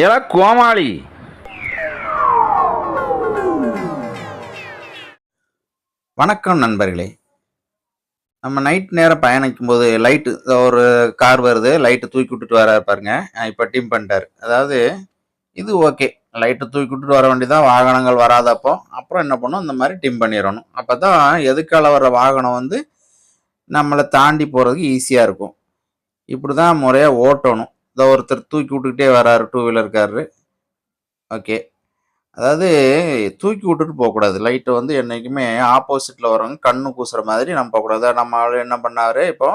ஏல கோமாளி? வணக்கம் நண்பர்களே. நம்ம நைட் நேரம் பயணிக்கும் போது லைட்டு ஒரு கார் வருது லைட்டு தூக்கி விட்டுட்டு வராரு பாருங்க. இப்போ டிம் பண்ணிட்டார். அதாவது இது ஓகே லைட்டை தூக்கி விட்டுட்டு வர வேண்டியதான் வாகனங்கள் வராதப்போ அப்புறம் என்ன பண்ணும்? இந்த மாதிரி டிம் பண்ணிடணும். அப்போ தான் எதுக்கால வர்ற வாகனம் வந்து நம்மளை தாண்டி போகிறதுக்கு ஈஸியாக இருக்கும். இப்படி தான் முறையாக ஓட்டணும். இதை ஒருத்தர் தூக்கி விட்டுக்கிட்டே வராரு டூ வீலர்காரரு ஓகே அதாவது தூக்கி விட்டுட்டு போகக்கூடாது. லைட்டை வந்து என்றைக்குமே ஆப்போசிட்டில் வரவங்க கண்ணு கூசுகிற மாதிரி நம்ம போகக்கூடாது. நம்ம ஆள் என்ன பண்ணாரு? இப்போ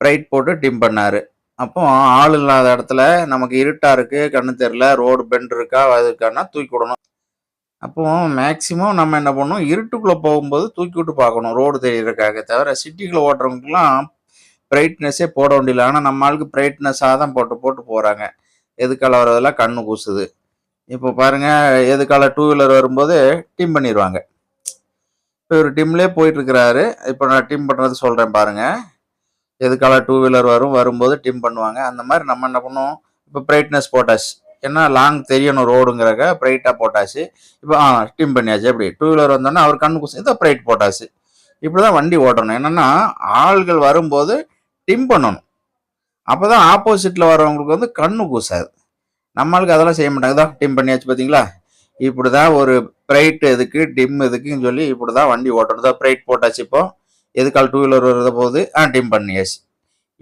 ரைட் போட்டு டிம் பண்ணாரு. அப்போ ஆள் இல்லாத இடத்துல நமக்கு இருட்டாக இருக்குது கண்ணு தெரியல ரோடு பெண்ட் இருக்கா அது இருக்கான்னா தூக்கி விடணும். அப்போ மேக்சிமம் நம்ம என்ன பண்ணணும்? இருட்டுக்குள்ளே போகும்போது தூக்கி விட்டு பார்க்கணும். ரோடு தெரியறதுக்காக தவிர சிட்டிக்குள்ளே ஓட்டுறவங்களுக்குலாம் பிரைட்னஸ்ஸே போட வேண்டியல ஆனால் நம்ம ஆளுக்கு பிரைட்னஸ்ஸாக தான் போட்டு போட்டு போகிறாங்க எதுக்கால வரதெல்லாம் கண்ணு கூசுது? இப்போ பாருங்கள் எதுக்கால டூ வீலர் வரும்போது டிம் பண்ணிடுவாங்க இப்போ இவர் டிம்லேயே போயிட்டுருக்கிறாரு. இப்போ நான் டிம் பண்ணுறது சொல்கிறேன் பாருங்கள் எதுக்கால டூ வீலர் வரும் வரும்போது டிம் பண்ணுவாங்க. அந்த மாதிரி நம்ம என்ன பண்ணுவோம்? இப்போ பிரைட்னஸ் போட்டாச்சு. ஏன்னா லாங் தெரியணும் ரோடுங்கிறக்க பிரைட்டாக போட்டாச்சு. இப்போ ஆ டிம் பண்ணியாச்சு. எப்படி? டூ வீலர் வந்தோன்னா அவர் கண்ணு குசி இதை பிரைட் போட்டாச்சு. இப்படி தான் வண்டி ஓட்டணும். என்னன்னா ஆள்கள் வரும்போது டிம் பண்ணணும். அப்போ தான் ஆப்போசிட்டில் வரவங்களுக்கு வந்து கண்ணு கூசாது நம்மளுக்கு அதெல்லாம் செய்ய மாட்டாங்க. தான் டிம் பண்ணியாச்சு பார்த்தீங்களா இப்படி தான் ஒரு பிரைட் எதுக்கு டிம் எதுக்குன்னு சொல்லி இப்படி தான் வண்டி ஓட்டணும். தான் பிரைட் போட்டாச்சு இப்போ. எதுக்கால் டூ வீலர் வருத போது ஆ டிம் பண்ணியாச்சு.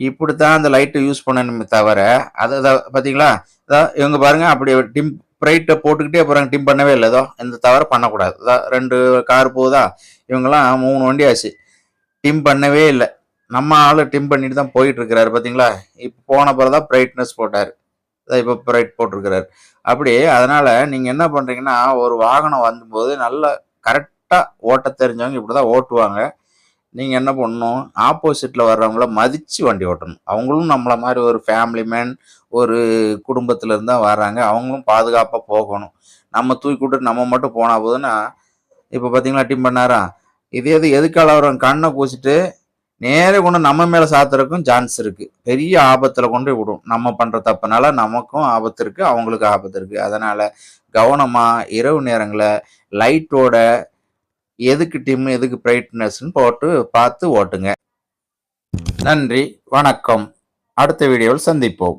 இப்படி தான் அந்த லைட்டை யூஸ் பண்ணணுமே தவிர அதை பார்த்தீங்களா அதான் இவங்க பாருங்க அப்படி டிம் பிரைட்டை போட்டுக்கிட்டே போகிறாங்க டிம் பண்ணவே இல்லை. ஏதோ இந்த தவிர பண்ணக்கூடாது. ரெண்டு கார் போகுதா? இவங்கெல்லாம் மூணு வண்டி ஆச்சு. டிம் பண்ணவே இல்லை. நம்ம ஆள் டிம் பண்ணிட்டு தான் போயிட்டு இருக்கிறாரு பார்த்தீங்களா இப்போ போன பிறகு தான் பிரைட்னஸ் போட்டார். இப்போ பிரைட் போட்டிருக்கிறாரு. அப்படி அதனால நீங்க என்ன பண்றீங்கன்னா ஒரு வாகனம் வந்தபோது நல்ல கரெக்டாக ஓட்ட தெரிஞ்சவங்க இப்படிதான் ஓட்டுவாங்க. நீங்கள் என்ன பண்ணணும்? ஆப்போசிட்டில் வர்றவங்கள மதித்து வண்டி ஓட்டணும். அவங்களும் நம்மள மாதிரி ஒரு ஃபேமிலி மேன் ஒரு குடும்பத்துல தான் வர்றாங்க. அவங்களும் பாதுகாப்பாக போகணும். நம்ம தூக்கிவிட்டு நம்ம மட்டும் போனால் போதுன்னா இப்போ பார்த்தீங்களா டிம் பண்ணாரா? இது எது எதுக்கால வரும் கண்ணை பூசிட்டு நேரே கொண்டு நம்ம மேல சாத்துறதுக்கும் சான்ஸ் இருக்கு. பெரிய ஆபத்துல கொண்டு விடும். நம்ம பண்ற தப்புனால நமக்கும் ஆபத்து இருக்கு அவங்களுக்கு ஆபத்து இருக்கு. அதனால கவனமா இரவு நேரங்களில் லைட்டோட எதுக்கு டிம் எதுக்கு பிரைட்னஸ்ன்னு போட்டு பார்த்து ஓட்டுங்க. நன்றி வணக்கம். அடுத்த வீடியோவில் சந்திப்போம்.